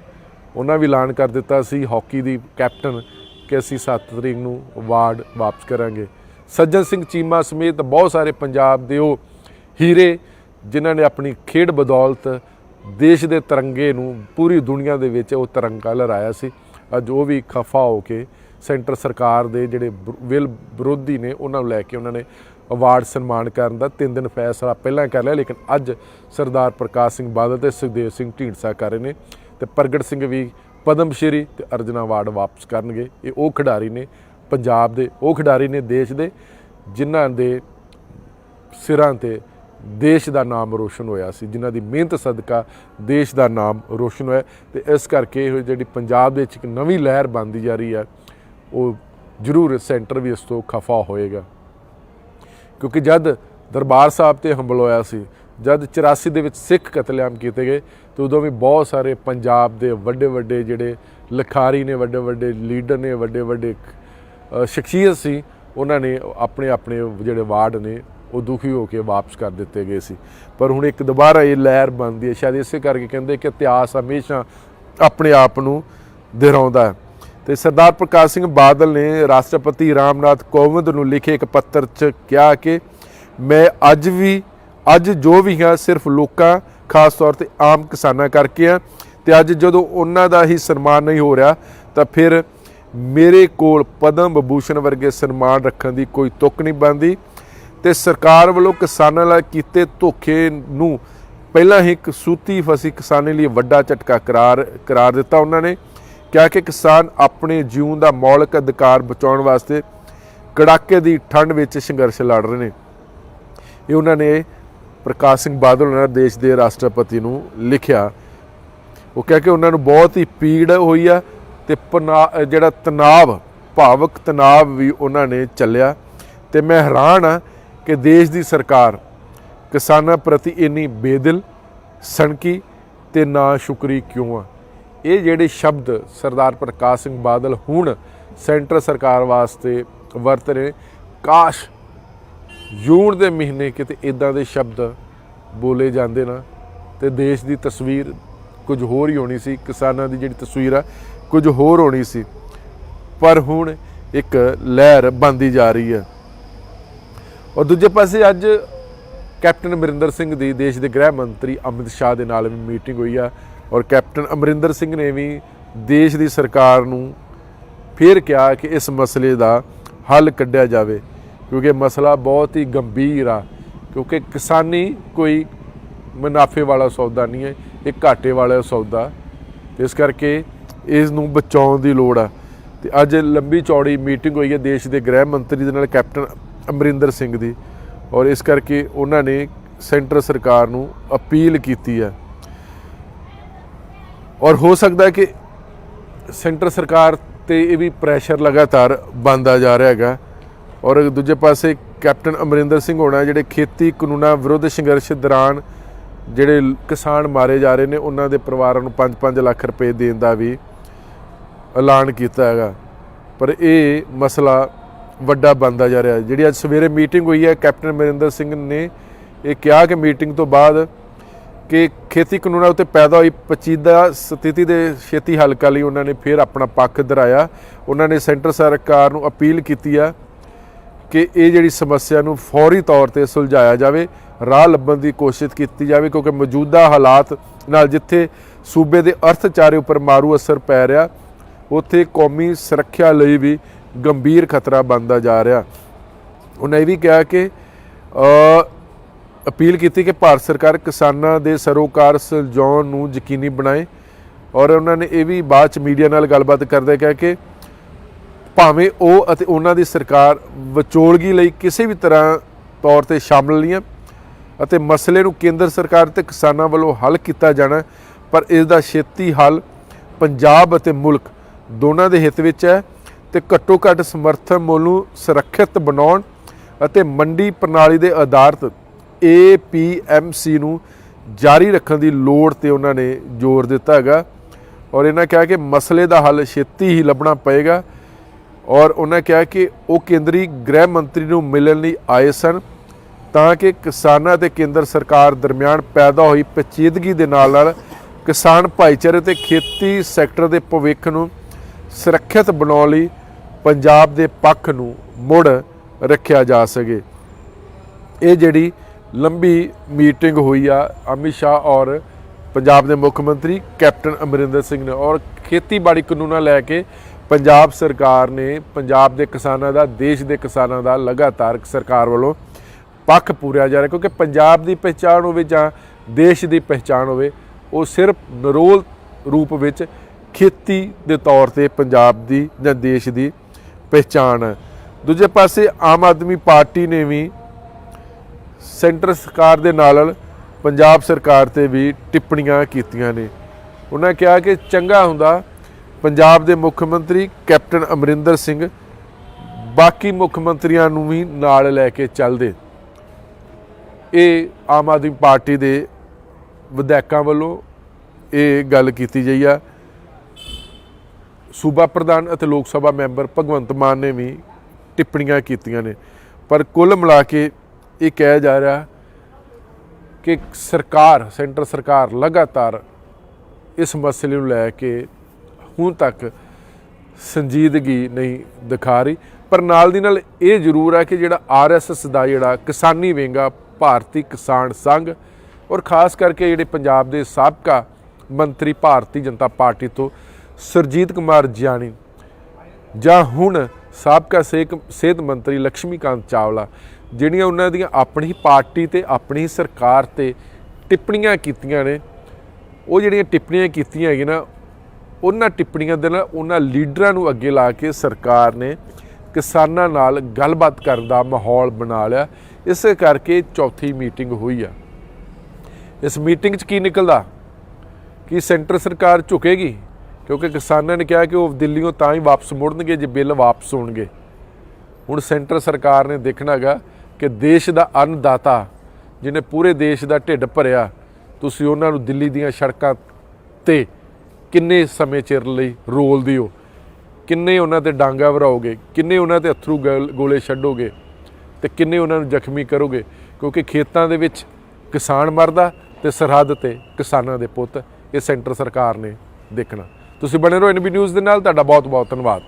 ਉਹਨਾਂ ਵੀ ਐਲਾਨ ਕਰ ਦਿੱਤਾ ਸੀ ਹਾਕੀ ਦੀ ਕੈਪਟਨ ਕਿ ਅਸੀਂ 7 ਤਰੀਕ ਨੂੰ ਅਵਾਰਡ ਵਾਪਸ ਕਰਾਂਗੇ। ਸੱਜਣ ਸਿੰਘ ਚੀਮਾ ਸਮੇਤ ਬਹੁਤ ਸਾਰੇ ਪੰਜਾਬ ਦੇ ਉਹ ਹੀਰੇ ਜਿਨ੍ਹਾਂ ਨੇ ਆਪਣੀ ਖੇਡ ਬਦੌਲਤ ਦੇਸ਼ ਦੇ ਤਿਰੰਗੇ ਨੂੰ ਪੂਰੀ ਦੁਨੀਆ ਦੇ ਵਿੱਚ ਉਹ ਤਿਰੰਗਾ ਲਹਿਰਾਇਆ ਸੀ। ਅੱਜ ਉਹ ਵੀ ਖਫਾ ਹੋ ਕੇ ਸੈਂਟਰ ਸਰਕਾਰ ਦੇ ਜਿਹੜੇ ਵਿਲ ਵਿਰੋਧੀ ਨੇ ਉਹਨਾਂ ਨੂੰ ਲੈ ਕੇ ਉਹਨਾਂ ਨੇ ਅਵਾਰਡ ਸਨਮਾਨ ਕਰਨ ਦਾ ਤਿੰਨ ਦਿਨ ਫੈਸਲਾ ਪਹਿਲਾਂ ਕਰ ਲਿਆ, ਲੇਕਿਨ ਅੱਜ ਸਰਦਾਰ ਪ੍ਰਕਾਸ਼ ਸਿੰਘ ਬਾਦਲ ਤੇ ਸੁਖਦੇਵ ਸਿੰਘ ਢੀਂਡਸਾ ਕਰ ਰਹੇ ਨੇ। ਤੇ ਪ੍ਰਗਟ ਸਿੰਘ ਵੀ ਪਦਮ ਸ਼੍ਰੀ ਤੇ ਅਰਜਨਾ ਅਵਾਰਡ ਵਾਪਸ ਕਰਨਗੇ। ਇਹ ਉਹ ਖਿਡਾਰੀ ਨੇ, ਪੰਜਾਬ ਦੇ ਉਹ ਖਿਡਾਰੀ ਨੇ, ਦੇਸ਼ ਦੇ, ਜਿਨ੍ਹਾਂ ਦੇ ਸਿਰਾਂ ਤੇ ਦੇਸ਼ ਦਾ ਨਾਮ ਰੋਸ਼ਨ ਹੋਇਆ ਸੀ, ਜਿਨ੍ਹਾਂ ਦੀ ਮਿਹਨਤ ਸਦਕਾ ਦੇਸ਼ ਦਾ ਨਾਮ ਰੋਸ਼ਨ ਹੋਇਆ। ਤੇ ਇਸ ਕਰਕੇ ਇਹ ਜਿਹੜੀ ਪੰਜਾਬ ਦੇ ਵਿੱਚ ਇੱਕ ਨਵੀਂ ਲਹਿਰ ਬਣਦੀ ਜਾ ਰਹੀ ਹੈ, ਉਹ ਜ਼ਰੂਰ ਸੈਂਟਰ ਵੀ ਇਸ ਤੋਂ ਖਫਾ ਹੋਏਗਾ। ਕਿਉਂਕਿ ਜਦ ਦਰਬਾਰ ਸਾਹਿਬ ਤੇ ਹਮਲਾ ਹੋਇਆ ਸੀ, ਜਦ 84 ਦੇ ਵਿੱਚ ਸਿੱਖ ਕਤਲੇਆਮ ਕੀਤੇ ਗਏ ਤੇ ਉਦੋਂ ਵੀ ਬਹੁਤ ਸਾਰੇ ਪੰਜਾਬ ਦੇ ਵੱਡੇ ਵੱਡੇ ਜਿਹੜੇ ਲਿਖਾਰੀ ਨੇ, ਵੱਡੇ ਵੱਡੇ ਲੀਡਰ ਨੇ, ਵੱਡੇ ਵੱਡੇ ਸ਼ਖਸੀਅਤ ਸੀ, ਉਹਨਾਂ ਨੇ ਆਪਣੇ ਆਪਣੇ ਜਿਹੜੇ ਵਾਰਡ ਨੇ, ਉਹ ਦੁਖੀ ਹੋ ਕੇ ਵਾਪਸ ਕਰ ਦਿੱਤੇ ਗਏ ਸੀ। ਪਰ ਹੁਣ ਇੱਕ ਦੁਬਾਰਾ ਇਹ ਲਹਿਰ ਬਣਦੀ ਹੈ, ਸ਼ਾਇਦ ਇਸੇ ਕਰਕੇ ਕਹਿੰਦੇ ਕਿ ਇਤਿਹਾਸ ਹਮੇਸ਼ਾ ਆਪਣੇ ਆਪ ਨੂੰ ਦੁਹਰਾਉਂਦਾ ਹੈ। ਤੇ ਸਰਦਾਰ ਪ੍ਰਕਾਸ਼ ਸਿੰਘ ਬਾਦਲ ਨੇ ਰਾਸ਼ਟਰਪਤੀ ਰਾਮਨਾਥ ਕੋਵਿੰਦ ਨੂੰ ਲਿਖੇ ਇੱਕ ਪੱਤਰ 'ਚ ਕਿਹਾ ਕਿ, ਮੈਂ ਅੱਜ ਵੀ, ਅੱਜ ਜੋ ਵੀ ਹਾਂ, ਸਿਰਫ ਲੋਕਾਂ ਖਾਸ ਤੌਰ ਤੇ ਆਮ ਕਿਸਾਨਾਂ ਕਰਕੇ ਆ। ਤੇ ਅੱਜ ਜਦੋਂ ਉਹਨਾਂ ਦਾ ਹੀ ਸਨਮਾਨ ਨਹੀਂ ਹੋ ਰਿਹਾ, ਤਾਂ ਫਿਰ ਮੇਰੇ ਕੋਲ ਪਦਮ ਵਿਭੂਸ਼ਣ ਵਰਗੇ ਸਨਮਾਨ ਰੱਖਣ ਦੀ ਕੋਈ ਤੁਕ ਨਹੀਂ ਬਣਦੀ। ਤੇ ਸਰਕਾਰ ਵੱਲੋਂ ਕਿਸਾਨਾਂ ਨਾਲ ਕੀਤੇ ਧੋਖੇ ਨੂੰ ਪਹਿਲਾਂ ਹੀ ਕਸੂਤੀ ਫਸੀ ਕਿਸਾਨੀ ਲਈ ਵੱਡਾ ਝਟਕਾ ਕਰਾਰ ਕਰਾਰ ਦਿੱਤਾ ਉਹਨਾਂ ਨੇ। ਕਿਹਾ ਕਿ ਕਿਸਾਨ ਆਪਣੇ ਜੀਵਨ ਦਾ ਮੌਲਿਕ ਅਧਿਕਾਰ ਬਚਾਉਣ ਵਾਸਤੇ ਕੜਾਕੇ ਦੀ ਠੰਡ ਵਿੱਚ ਸੰਘਰਸ਼ ਲੜ ਰਹੇ ਨੇ। ਇਹ ਉਹਨਾਂ ਨੇ ਪ੍ਰਕਾਸ਼ ਸਿੰਘ ਬਾਦਲ ਉਹਨਾਂ ਨੇ ਦੇਸ਼ ਦੇ ਰਾਸ਼ਟਰਪਤੀ ਨੂੰ ਲਿਖਿਆ। ਉਹ ਕਹਿ ਕੇ ਉਹਨਾਂ ਨੂੰ ਬਹੁਤ ਹੀ ਪੀੜ ਹੋਈ ਆ ਤੇ ਪਨਾ- ਜਿਹੜਾ ਤਣਾਵ ਭਾਵਕ ਤਣਾਵ ਵੀ ਉਹਨਾਂ ਨੇ ਚੱਲਿਆ। ਤੇ ਮੈਂ ਹੈਰਾਨ ਆ ਕਿ ਦੇਸ਼ ਦੀ ਸਰਕਾਰ ਕਿਸਾਨਾਂ ਪ੍ਰਤੀ ਇੰਨੀ ਬੇਦਿਲ, ਸਣਕੀ ਤੇ ਨਾ ਸ਼ੁਕਰੀ ਕਿਉਂ ਆ? ਇਹ ਜਿਹੜੇ ਸ਼ਬਦ ਸਰਦਾਰ ਪ੍ਰਕਾਸ਼ ਸਿੰਘ ਬਾਦਲ ਹੁਣ ਸੈਂਟਰ ਸਰਕਾਰ ਵਾਸਤੇ ਵਰਤ ਰਹੇ ਕਾਸ਼ ਜੂਨ ਦੇ ਮਹੀਨੇ ਕਿਤੇ ਇਦਾਂ ਦੇ ਸ਼ਬਦ ਬੋਲੇ ਜਾਂਦੇ ਨਾ, ਤੇ ਦੇਸ਼ ਦੀ ਤਸਵੀਰ ਕੁਝ ਹੋਰ ਹੀ ਹੋਣੀ ਸੀ, ਕਿਸਾਨਾਂ ਦੀ ਜਿਹੜੀ ਤਸਵੀਰ ਆ, ਕੁਝ ਹੋਰ ਹੋਣੀ ਸੀ। ਪਰ ਹੁਣ ਇੱਕ ਲਹਿਰ ਬੰਦੀ ਜਾ ਰਹੀ ਹੈ ਔਰ ਦੂਜੇ ਪਾਸੇ ਅੱਜ ਕੈਪਟਨ ਅਮਰਿੰਦਰ ਸਿੰਘ ਦੀ ਦੇਸ਼ ਦੇ ਗ੍ਰਹਿ ਮੰਤਰੀ ਅਮਿਤ ਸ਼ਾਹ ਦੇ ਨਾਲ ਵੀ ਮੀਟਿੰਗ ਹੋਈ ਆ, ਔਰ ਕੈਪਟਨ ਅਮਰਿੰਦਰ ਸਿੰਘ ਨੇ ਵੀ ਦੇਸ਼ ਦੀ ਸਰਕਾਰ ਨੂੰ ਫਿਰ ਕਿਹਾ ਕਿ ਇਸ ਮਸਲੇ ਦਾ ਹੱਲ ਕੱਢਿਆ ਜਾਵੇ। ਕਿਉਂਕਿ ਮਸਲਾ ਬਹੁਤ ਹੀ ਗੰਭੀਰ ਆ। ਕਿਉਂਕਿ ਕਿਸਾਨੀ ਕੋਈ ਮੁਨਾਫੇ ਵਾਲਾ ਸੌਦਾ ਨਹੀਂ ਹੈ, ਇਹ ਘਾਟੇ ਵਾਲਾ ਸੌਦਾ। ਇਸ ਕਰਕੇ ਇਸ ਨੂੰ ਬਚਾਉਣ ਦੀ ਲੋੜ ਆ। ਤੇ ਅੱਜ ਲੰਬੀ ਚੌੜੀ ਮੀਟਿੰਗ ਹੋਈ ਹੈ ਦੇਸ਼ ਦੇ ਗ੍ਰਹਿ ਮੰਤਰੀ ਦੇ ਨਾਲ ਕੈਪਟਨ ਅਮਰਿੰਦਰ ਸਿੰਘ ਦੀ। ਔਰ ਇਸ ਕਰਕੇ ਉਹਨਾਂ ਨੇ ਸੈਂਟਰ ਸਰਕਾਰ ਨੂੰ ਅਪੀਲ ਕੀਤੀ ਹੈ। ਔਰ ਹੋ ਸਕਦਾ ਹੈ ਕਿ ਸੈਂਟਰ ਸਰਕਾਰ ਤੇ ਇਹ ਵੀ ਪ੍ਰੈਸ਼ਰ ਲਗਾਤਾਰ ਬਣਦਾ ਜਾ ਰਿਹਾ ਹੈਗਾ। ਔਰ ਦੂਜੇ ਪਾਸੇ ਕੈਪਟਨ ਅਮਰਿੰਦਰ ਸਿੰਘ ਹੋਣਾ ਜਿਹੜੇ ਖੇਤੀ ਕਾਨੂੰਨਾਂ ਵਿਰੁੱਧ ਸੰਘਰਸ਼ ਦੌਰਾਨ ਜਿਹੜੇ ਕਿਸਾਨ ਮਾਰੇ ਜਾ ਰਹੇ ਨੇ, ਉਹਨਾਂ ਦੇ ਪਰਿਵਾਰਾਂ ਨੂੰ 5-5 ਲੱਖ ਰੁਪਏ ਦੇਣ ਦਾ ਵੀ ਐਲਾਨ ਕੀਤਾ ਹੈਗਾ। ਪਰ ਇਹ ਮਸਲਾ ਵੱਡਾ ਬਣਦਾ ਜਾ ਰਿਹਾ ਜਿਹੜੀ ਅੱਜ ਸਵੇਰੇ ਮੀਟਿੰਗ ਹੋਈ ਹੈ, ਕੈਪਟਨ ਅਮਰਿੰਦਰ ਸਿੰਘ ਨੇ ਇਹ ਕਿਹਾ ਕਿ ਮੀਟਿੰਗ ਤੋਂ ਬਾਅਦ ਕਿ ਖੇਤੀ ਕਾਨੂੰਨਾਂ ਉੱਤੇ ਪੈਦਾ ਹੋਈ ਪਚੀਦਾ ਸਥਿਤੀ ਦੇ ਛੇਤੀ ਹੱਲ ਕਰਨ ਲਈ ਉਹਨਾਂ ਨੇ, ਫਿਰ ਆਪਣਾ ਪੱਖ ਦਰਾਇਆ। ਉਹਨਾਂ ਨੇ ਸੈਂਟਰ ਸਰਕਾਰ ਨੂੰ ਅਪੀਲ ਕੀਤੀ ਆ ਕਿ ਇਹ ਜਿਹੜੀ ਸਮੱਸਿਆ ਨੂੰ ਫੌਰੀ ਤੌਰ ਤੇ ਸੁਲਝਾਇਆ ਜਾਵੇ, ਰਾਹ ਲੱਭਣ ਦੀ ਕੋਸ਼ਿਸ਼ ਕੀਤੀ ਜਾਵੇ, ਕਿਉਂਕਿ ਮੌਜੂਦਾ ਹਾਲਾਤ ਨਾਲ ਜਿੱਥੇ ਸੂਬੇ ਦੇ ਅਰਥਚਾਰੇ ਉੱਪਰ ਮਾਰੂ ਅਸਰ ਪੈ ਰਿਹਾ, ਉੱਥੇ ਕੌਮੀ ਸੁਰੱਖਿਆ ਲਈ ਵੀ ਗੰਭੀਰ ਖਤਰਾ ਬਣਦਾ ਜਾ ਰਿਹਾ। ਉਹਨਾਂ ਇਹ ਵੀ ਕਿਹਾ ਕਿ ਅਪੀਲ ਕੀਤੀ ਕਿ ਭਾਰਤ ਸਰਕਾਰ ਕਿਸਾਨਾਂ ਦੇ ਸਰੋਕਾਰ ਸੁਲਝਾਉਣ ਨੂੰ ਯਕੀਨੀ ਬਣਾਏ। ਔਰ ਉਹਨਾਂ ਨੇ ਇਹ ਵੀ ਬਾਅਦ ਚ ਮੀਡੀਆ ਨਾਲ ਗੱਲਬਾਤ ਕਰਦੇ ਕਿਹਾ ਕਿ ਭਾਵੇਂ ਉਹ ਅਤੇ ਉਹਨਾਂ ਦੀ ਸਰਕਾਰ ਵਿਚੋਲਗੀ ਲਈ ਕਿਸੇ ਵੀ ਤਰ੍ਹਾਂ ਤੌਰ ਤੇ ਸ਼ਾਮਲ ਨਹੀਂ ਹੈ ਅਤੇ ਮਸਲੇ ਨੂੰ ਕੇਂਦਰ ਸਰਕਾਰ ਤੇ ਕਿਸਾਨਾਂ ਵੱਲੋਂ ਹੱਲ ਕੀਤਾ ਜਾਣਾ ਪਰ ਇਸ ਦਾ ਛੇਤੀ ਹੱਲ ਪੰਜਾਬ ਅਤੇ ਮੁਲਕ ਦੋਨਾਂ ਦੇ ਹਿੱਤ ਵਿੱਚ ਹੈ ਤੇ ਘੱਟੋ ਘੱਟ ਸਮਰਥਨ ਮੁੱਲ ਨੂੰ ਸੁਰੱਖਿਅਤ ਬਣਾਉਣ ਅਤੇ ਮੰਡੀ ਪ੍ਰਣਾਲੀ ਦੇ ਆਧਾਰਿਤ APMC ਨੂੰ ਜਾਰੀ ਰੱਖਣ ਦੀ ਲੋੜ ਤੇ ਉਹਨਾਂ ਨੇ ਜ਼ੋਰ ਦਿੱਤਾ ਹੈਗਾ ਔਰ ਇਹਨਾਂ ਕਿਹਾ ਕਿ ਮਸਲੇ ਦਾ ਹੱਲ ਛੇਤੀ ਹੀ ਲੱਭਣਾ ਪਏਗਾ। ਔਰ ਉਹਨਾਂ ਕਿਹਾ ਕਿ ਉਹ ਕੇਂਦਰੀ ਗ੍ਰਹਿ ਮੰਤਰੀ ਨੂੰ ਮਿਲਣ ਲਈ ਆਏ ਸਨ ਤਾਂ ਕਿ ਕਿਸਾਨਾਂ ਤੇ ਕੇਂਦਰ ਸਰਕਾਰ ਦਰਮਿਆਨ ਪੈਦਾ ਹੋਈ ਪੇਚੀਦਗੀ ਦੇ ਨਾਲ ਨਾਲ ਕਿਸਾਨ ਭਾਈਚਾਰੇ ਤੇ ਖੇਤੀ ਸੈਕਟਰ ਦੇ ਭਵਿੱਖ ਨੂੰ ਸੁਰੱਖਿਅਤ ਬਣਾਉਣ ਲਈ ਪੰਜਾਬ ਦੇ ਪੱਖ ਨੂੰ ਮੁੜ ਰੱਖਿਆ ਜਾ ਸਕੇ। ਇਹ ਜਿਹੜੀ ਲੰਬੀ ਮੀਟਿੰਗ ਹੋਈ ਆ, ਅਮਿਤ ਸ਼ਾਹ ਔਰ ਪੰਜਾਬ ਦੇ ਮੁੱਖ ਮੰਤਰੀ ਕੈਪਟਨ ਅਮਰਿੰਦਰ ਸਿੰਘ ਨੇ ਔਰ ਖੇਤੀਬਾੜੀ ਕਾਨੂੰਨਾਂ ਲੈ ਕੇ ਪੰਜਾਬ ਸਰਕਾਰ ਨੇ ਪੰਜਾਬ ਦੇ ਕਿਸਾਨਾਂ ਦਾ, ਦੇਸ਼ ਦੇ ਕਿਸਾਨਾਂ ਦਾ ਲਗਾਤਾਰ ਸਰਕਾਰ ਵੱਲੋਂ ਪੱਖ ਪੂਰਿਆ ਜਾ ਰਿਹਾ ਕਿਉਂਕਿ ਪੰਜਾਬ ਦੀ ਪਹਿਚਾਣ ਹੋਵੇ ਜਾਂ ਦੇਸ਼ ਦੀ ਪਹਿਚਾਣ ਹੋਵੇ, ਉਹ ਸਿਰਫ ਨਰੋਲ ਰੂਪ ਵਿੱਚ ਖੇਤੀ ਦੇ ਤੌਰ ਤੇ ਪੰਜਾਬ ਦੀ ਜਾਂ ਦੇਸ਼ ਦੀ ਪਹਿਚਾਣ ਹੈ। ਦੂਜੇ ਪਾਸੇ ਆਮ ਆਦਮੀ ਪਾਰਟੀ ਨੇ ਵੀ ਸੈਂਟਰ ਸਰਕਾਰ ਦੇ ਨਾਲ ਨਾਲ ਪੰਜਾਬ ਸਰਕਾਰ ਤੇ ਵੀ ਟਿੱਪਣੀਆਂ ਕੀਤੀਆਂ ਨੇ। ਉਹਨਾਂ ਕਿਹਾ ਕਿ ਚੰਗਾ ਹੁੰਦਾ ਪੰਜਾਬ ਦੇ ਮੁੱਖ ਮੰਤਰੀ ਕੈਪਟਨ ਅਮਰਿੰਦਰ ਸਿੰਘ, ਬਾਕੀ ਮੁੱਖ ਮੰਤਰੀਆਂ ਨੂੰ ਵੀ ਨਾਲ ਲੈ ਕੇ ਚੱਲਦੇ। ਇਹ ਆਮ ਆਦਮੀ ਪਾਰਟੀ ਦੇ ਵਿਧਾਇਕਾਂ ਵੱਲੋਂ ਇਹ ਗੱਲ ਕੀਤੀ ਗਈ ਆ। ਸੂਬਾ ਪ੍ਰਧਾਨ ਅਤੇ ਲੋਕ ਸਭਾ ਮੈਂਬਰ ਭਗਵੰਤ ਮਾਨ ਨੇ ਵੀ ਟਿੱਪਣੀਆਂ ਕੀਤੀਆਂ ਨੇ। ਪਰ ਕੁੱਲ ਮਿਲਾ ਕੇ ਇਹ ਕਿਹਾ ਜਾ ਰਿਹਾ ਕਿ ਸਰਕਾਰ, ਸੈਂਟਰ ਸਰਕਾਰ ਲਗਾਤਾਰ ਇਸ ਮਸਲੇ ਨੂੰ ਲੈ ਕੇ ਹੁਣ ਤੱਕ ਸੰਜੀਦਗੀ ਨਹੀਂ ਦਿਖਾ ਰਹੀ। ਪਰ ਨਾਲ ਦੀ ਨਾਲ ਇਹ ਜ਼ਰੂਰ ਹੈ ਕਿ ਜਿਹੜਾ ਆਰਐਸਐਸ ਦਾ ਜਿਹੜਾ ਕਿਸਾਨੀ ਵਿੰਗਾ, ਭਾਰਤੀ ਕਿਸਾਨ ਸੰਘ ਔਰ ਖਾਸ ਕਰਕੇ ਜਿਹੜੇ ਪੰਜਾਬ ਦੇ ਸਾਬਕਾ ਮੰਤਰੀ ਭਾਰਤੀ ਜਨਤਾ ਪਾਰਟੀ ਤੋਂ ਸਰਜੀਤ ਕੁਮਾਰ ਜਿਆਣੀ ਜਾਂ ਹੁਣ ਸਾਬਕਾ ਸਿਹਕ- ਸਿਹਤ ਮੰਤਰੀ ਲక్ష్ਮੀਕਾਂਤ ਚਾਵਲਾ, ਜਿਹੜੀਆਂ ਉਹਨਾਂ ਦੀਆਂ ਆਪਣੀ ਪਾਰਟੀ ਤੇ ਆਪਣੀ ਸਰਕਾਰ ਤੇ ਟਿੱਪਣੀਆਂ ਕੀਤੀਆਂ ਨੇ, ਉਹ ਜਿਹੜੀਆਂ ਟਿੱਪਣੀਆਂ ਕੀਤੀਆਂ ਹੈਗੀਆਂ ਨਾ ਉਹਨਾਂ ਟਿੱਪਣੀਆਂ ਦੇ ਨਾਲ ਉਹਨਾਂ ਲੀਡਰਾਂ ਨੂੰ ਅੱਗੇ ਲਾ ਕੇ ਸਰਕਾਰ ਨੇ ਕਿਸਾਨਾਂ ਨਾਲ ਗੱਲਬਾਤ ਕਰਨ ਦਾ ਮਾਹੌਲ ਬਣਾ ਲਿਆ। ਇਸੇ ਕਰਕੇ ਚੌਥੀ ਮੀਟਿੰਗ ਹੋਈ ਆ। ਇਸ ਮੀਟਿੰਗ 'ਚ ਕੀ ਨਿਕਲਦਾ? ਕਿ ਸੈਂਟਰ ਸਰਕਾਰ ਝੁਕੇਗੀ? ਕਿਉਂਕਿ ਕਿਸਾਨਾਂ ਨੇ ਕਿਹਾ ਕਿ ਉਹ ਦਿੱਲੀੋਂ ਤਾਂ ਹੀ ਵਾਪਸ ਮੁੜਨਗੇ, ਜੇ ਬਿੱਲ ਵਾਪਸ ਹੋਣਗੇ। ਹੁਣ ਸੈਂਟਰ ਸਰਕਾਰ ਨੇ ਦੇਖਣਾ ਹੈਗਾ ਕਿ ਦੇਸ਼ ਦਾ ਅੰਨਦਾਤਾ ਜਿਹਨੇ ਪੂਰੇ ਦੇਸ਼ ਦਾ ਢਿੱਡ ਭਰਿਆ, ਤੁਸੀਂ ਉਹਨਾਂ ਨੂੰ ਦਿੱਲੀ ਦੀਆਂ ਸੜਕਾਂ ਤੇ ਕਿੰਨੇ ਸਮੇਂ ਚਿਰ ਲਈ ਰੋਲ ਦਿਓ ਕਿੰਨੇ ਉਹਨਾਂ ਤੇ ਡਾਂਗਾ ਵਰਾਓਗੇ? ਕਿੰਨੇ ਉਹਨਾਂ ਤੇ ਅਥਰੂ ਗੋਲ- ਗੋਲੇ ਛੱਡੋਗੇ? ਤੇ ਕਿੰਨੇ ਉਹਨਾਂ ਨੂੰ ਜ਼ਖਮੀ ਕਰੋਗੇ? ਕਿਉਂਕਿ ਖੇਤਾਂ ਦੇ ਵਿੱਚ ਕਿਸਾਨ ਮਰਦਾ ਤੇ ਸਰਹੱਦ ਤੇ ਕਿਸਾਨਾਂ ਦੇ ਪੁੱਤ, ਇਹ ਸੈਂਟਰ ਸਰਕਾਰ ਨੇ ਦੇਖਣਾ। ਤੁਸੀਂ ਬਣੇ ਰਹੋ ਐਨਬੀ ਨਿਊਜ਼ ਦੇ ਨਾਲ, ਤੁਹਾਡਾ ਬਹੁਤ ਬਹੁਤ ਧੰਨਵਾਦ।